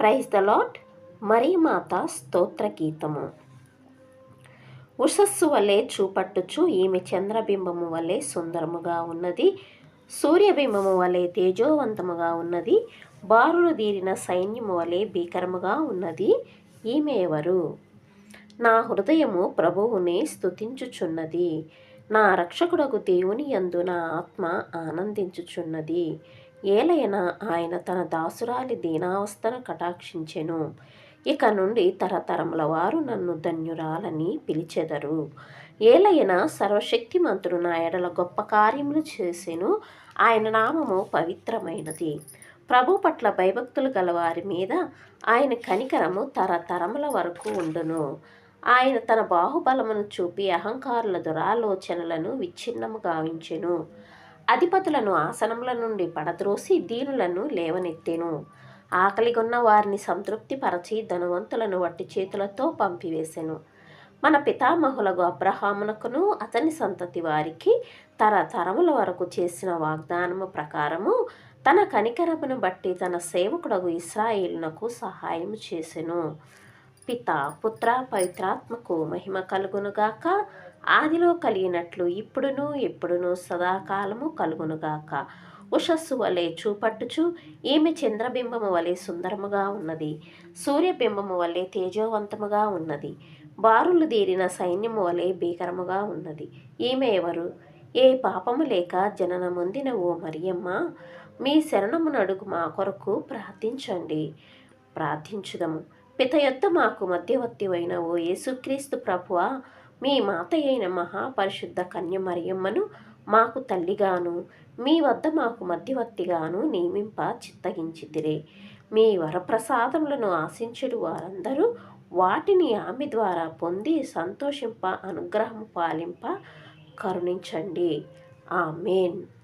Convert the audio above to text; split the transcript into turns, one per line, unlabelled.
Praise the lot మాత స్తోత్ర గీతము ఉషస్సు వలె చూపట్టుచు ఈమె చంద్రబింబము వలె సుందరముగా ఉన్నది. సూర్యబింబము వలె తేజోవంతముగా ఉన్నది. బారులు దీరిన సైన్యము వలె భీకరముగా ఉన్నది. ఈమె ఎవరు? నా హృదయము ప్రభువుని స్తుతించుచున్నది. నా రక్షకుడకు దేవుని యందు నా ఆత్మ ఆనందించుచున్నది. ఏలయన ఆయన తన దాసురాలి దీనావస్థను కటాక్షించెను. ఇక నుండి తరతరముల వారు నన్ను ధన్యురాలని పిలిచెదరు. ఏలయన సర్వశక్తిమంతుడు నా ఎడల గొప్ప కార్యములు చేసెను. ఆయన నామము పవిత్రమైనది. ప్రభు పట్ల భయభక్తులు గల వారి మీద ఆయన కనికరము తరతరముల వరకు ఉండును. ఆయన తన బాహుబలమును చూపి అహంకారుల దురాలోచనలను విచ్ఛిన్నము గావించెను. అధిపతులను ఆసనముల నుండి పడద్రోసి దీనులను లేవనెత్తెను. ఆకలిగొన్న వారిని సంతృప్తిపరచి ధనవంతులను వట్టి చేతులతో పంపివేశెను మన పితామహులకు అబ్రహామునకును అతని సంతతి వారికి తరతరముల వరకు చేసిన వాగ్దానము ప్రకారము తన కనికరమును బట్టి తన సేవకుడగు ఇస్రాయిల్నకు సహాయం చేసెను. పిత పుత్ర పవిత్రాత్మకు మహిమ కలుగునుగాక. ఆదిలో కలిగినట్లు ఇప్పుడును ఎప్పుడును సదాకాలము కలుగునుగాక. ఉషస్సు వలె చూపట్టుచు ఈమె చంద్రబింబము వలె సుందరముగా ఉన్నది? సూర్యబింబము వలె తేజోవంతముగా ఉన్నది? బారులు తీరిన సైన్యము వలె భీకరముగా ఉన్నది? ఈమె ఎవరు? ఏ పాపము లేక జననమొందిన ఓ మరియమ్మ? మీ శరణమునడుగు మా కొరకు ప్రార్థించండి. ప్రార్థించుదము. పిత మాకు మధ్యవర్తివైన ఓ యేసుక్రీస్తు ప్రభువ మీ మాత అయిన మహాపరిశుద్ధ కన్య మరియమ్మను మాకు తల్లిగాను మీ వద్ద మాకు మధ్యవర్తిగాను నియమింప చిత్తగించితిరే. మీ వరప్రసాదములను ఆశించుడు వారందరూ వాటిని ఆమె ద్వారా పొంది సంతోషింప అనుగ్రహం పాలింప కరుణించండి. ఆమెన్.